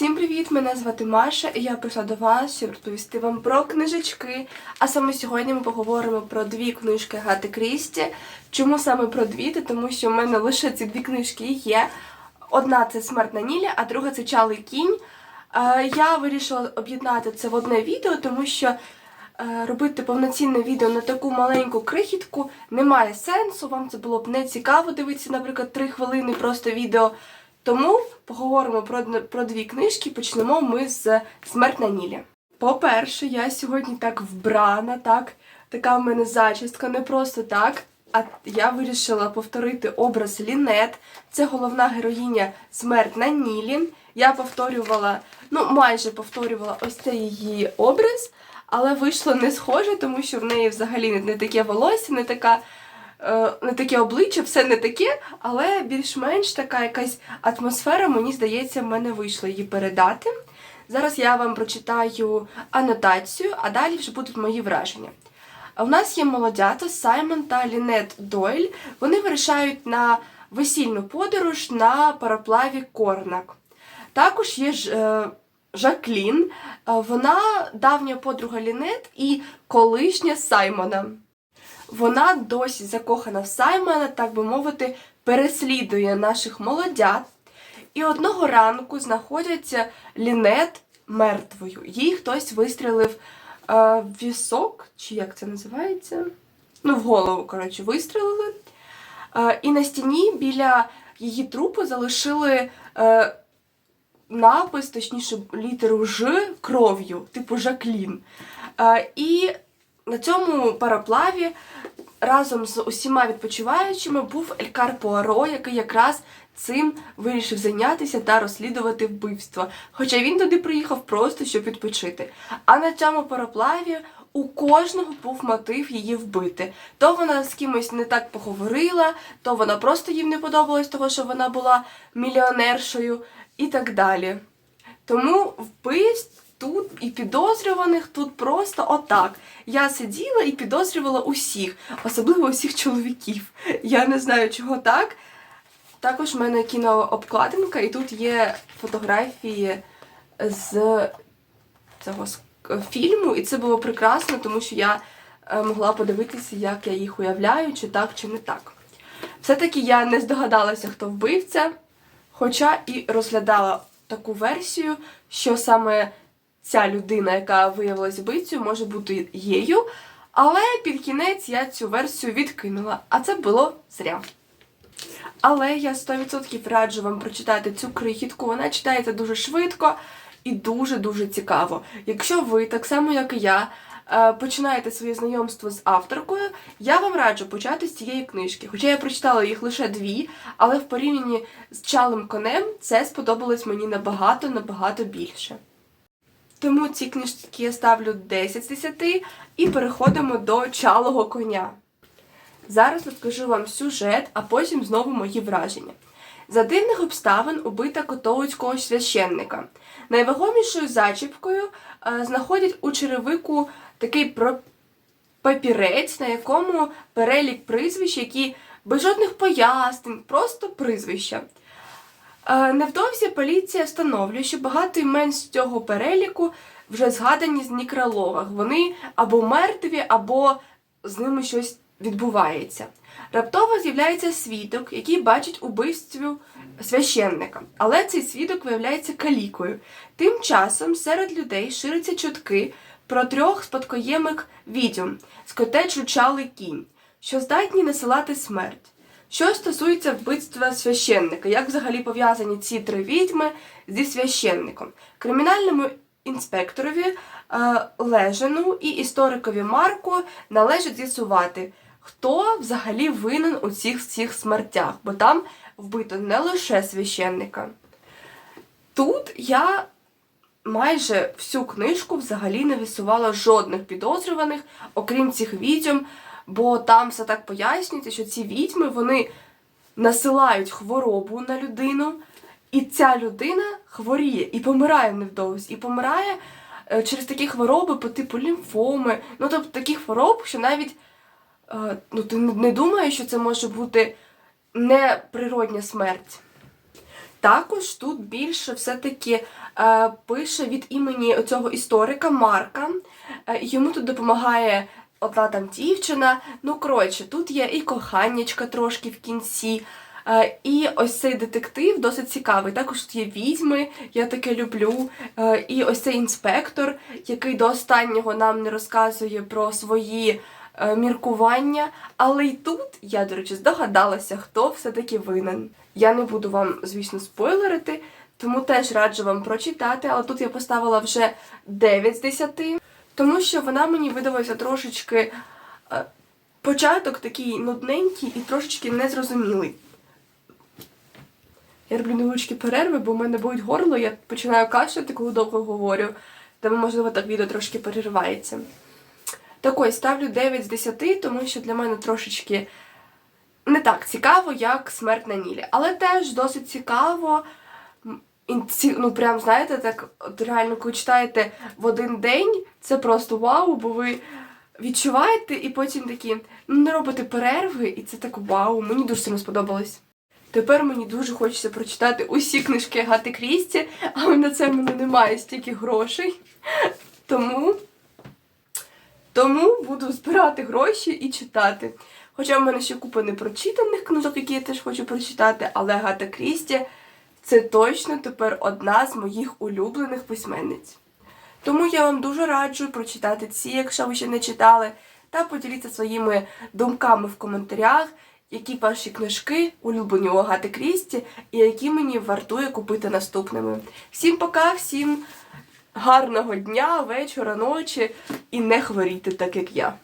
Всім привіт! Мене звати Маша, і я прийшла до вас, щоб розповісти вам про книжечки. А саме сьогодні ми поговоримо про дві книжки Гати Крісті. Чому саме про дві? Тому що в мене лише ці дві книжки є. Одна це Смерть на Нілі, а друга це Чалий кінь. Е, Я вирішила об'єднати це в одне відео, тому що е, робити повноцінне відео на таку маленьку крихітку немає сенсу. Вам це було б не цікаво дивитися, наприклад, три хвилини просто відео. Тому поговоримо про, про дві книжки. Почнемо ми з Смерть на Нілі. По-перше, я сьогодні так вбрана, так, така в мене зачістка, не просто так. А я вирішила повторити образ Лінет. Це головна героїня Смерть на Нілі. Я повторювала, ну майже повторювала ось цей її образ, але вийшло не схоже, тому що в неї взагалі не, таке волосся, не така. Е, Не таке обличчя, все не таке, але більш-менш така якась атмосфера, мені здається, в мене вийшло її передати. Зараз я вам прочитаю анотацію, а далі вже будуть мої враження. У нас є молодята Саймон та Лінет Дойль. Вони вирішають на весільну подорож на пароплаві Корнак. Також є е, Жаклін, Е, вона давня подруга Лінет і колишня Саймона. Вона досі закохана в Саймона, так би мовити, переслідує наших молодят. І одного ранку знаходяться Лінет мертвою. Їй хтось вистрілив е, вісок, чи як це називається? Ну, в голову, коротше, вистрілили. Е, і на стіні біля її трупу залишили е, напис, точніше, літеру Ж кров'ю, типу Жаклін. Е, і на цьому пароплаві разом з усіма відпочиваючими був Елькар Пуаро, який якраз цим вирішив зайнятися та розслідувати вбивство. Хоча він туди приїхав просто щоб відпочити. А на цьому пароплаві у кожного був мотив її вбити. То вона з кимось не так поговорила, то вона просто їм не подобалось того, що вона була мільйонершою і так далі. Тому вбивств тут і підозрюваних тут просто отак. Я сиділа і підозрювала усіх, особливо усіх чоловіків. Я не знаю, чого так. Також в мене кінообкладинка, і тут є фотографії з цього фільму, і це було прекрасно, тому що я е, могла подивитися, як я їх уявляю, чи так, чи не так. Все-таки я не здогадалася, хто вбивця, хоча і розглядала таку версію, що саме ця людина, яка виявилась вбивцею, може бути єю. Але під кінець я цю версію відкинула, а це було зря. Але я 100% раджу вам прочитати цю крихітку. Вона читається дуже швидко і дуже-дуже цікаво. Якщо ви, так само як і я, е, починаєте своє знайомство з авторкою, я вам раджу почати з цієї книжки. Хоча я прочитала їх лише дві, але в порівнянні з Чалим конем це сподобалось мені набагато, набагато більше. Тому ці книжки я ставлю 10 з 10 і переходимо до чалого коня. Зараз розкажу вам сюжет, а потім знову мої враження. За дивних обставин убита католицького священника. Найвагомішою зачіпкою е, знаходять у черевику такий папірець, на якому перелік прізвищ, які без жодних пояснень, просто прізвища. Е, Невдовзі поліція встановлює, що багато імен з цього переліку вже згадані з некрологах. Вони або мертві, або з ними щось відбувається. Раптово з'являється свідок, який бачить убивству священника, але цей свідок виявляється калікою. Тим часом серед людей ширяться чутки про трьох спадкоємих відьом з котеджу Чалий кінь, що здатні насилати смерть. Що стосується вбивства священника, як взагалі пов'язані ці три відьми зі священником? Кримінальному інспекторові е, Лежину і історикові Марку належить з'ясувати, хто взагалі винен у цих всіх смертях, бо там вбито не лише священника. Тут я майже всю книжку взагалі не висувала жодних підозрюваних, окрім цих відьом, бо там все так пояснюється, що ці відьми вони насилають хворобу на людину, і ця людина хворіє і помирає невдовзі, і помирає е, через такі хвороби по типу лімфоми, ну тобто таких хвороб, що навіть е, ну, ти не думаєш, що це може бути неприродня смерть. Також тут більше все-таки е, пише від імені цього історика Марка. Е, йому тут допомагає одна там дівчина. Ну, коротше, тут є і коханнячка трошки в кінці. Е, і ось цей детектив досить цікавий. Також тут є відьми, я таке люблю. Е, і ось цей інспектор, який до останнього нам не розказує про свої е, міркування. Але й тут я, до речі, здогадалася, хто все-таки винен. Я не буду вам, звісно, спойлерити, тому теж раджу вам прочитати, але тут я поставила вже 9 з 10, тому що вона мені видалася трошечки. е, Початок такий нудненький і трошечки незрозумілий. Я роблю невеличкі перерви, бо в мене болить горло, я починаю кашляти, коли довго говорю. Тому, можливо, так відео трошки переривається. Так ось, ставлю 9 з 10, тому що для мене трошечки не так цікаво, як смерть на Нілі. Але теж досить цікаво. Ну, прям, знаєте, так, от реально, коли читаєте в один день, це просто вау, бо ви відчуваєте і потім такі ну, не робите перерви, і це так вау. Мені дуже сильно сподобалось. Тепер мені дуже хочеться прочитати усі книжки Гати Крісті, але на це в мене немає стільки грошей. Тому, тому буду збирати гроші і читати. Хоча в мене ще купа непрочитаних книжок, які я теж хочу прочитати, але Гата Крісті це точно тепер одна з моїх улюблених письменниць. Тому я вам дуже раджу прочитати ці, якщо ви ще не читали, та поділіться своїми думками в коментарях, які ваші книжки улюблені у Агати Крісті, і які мені вартує купити наступними. Всім пока, всім гарного дня, вечора, ночі і не хворійте так, як я.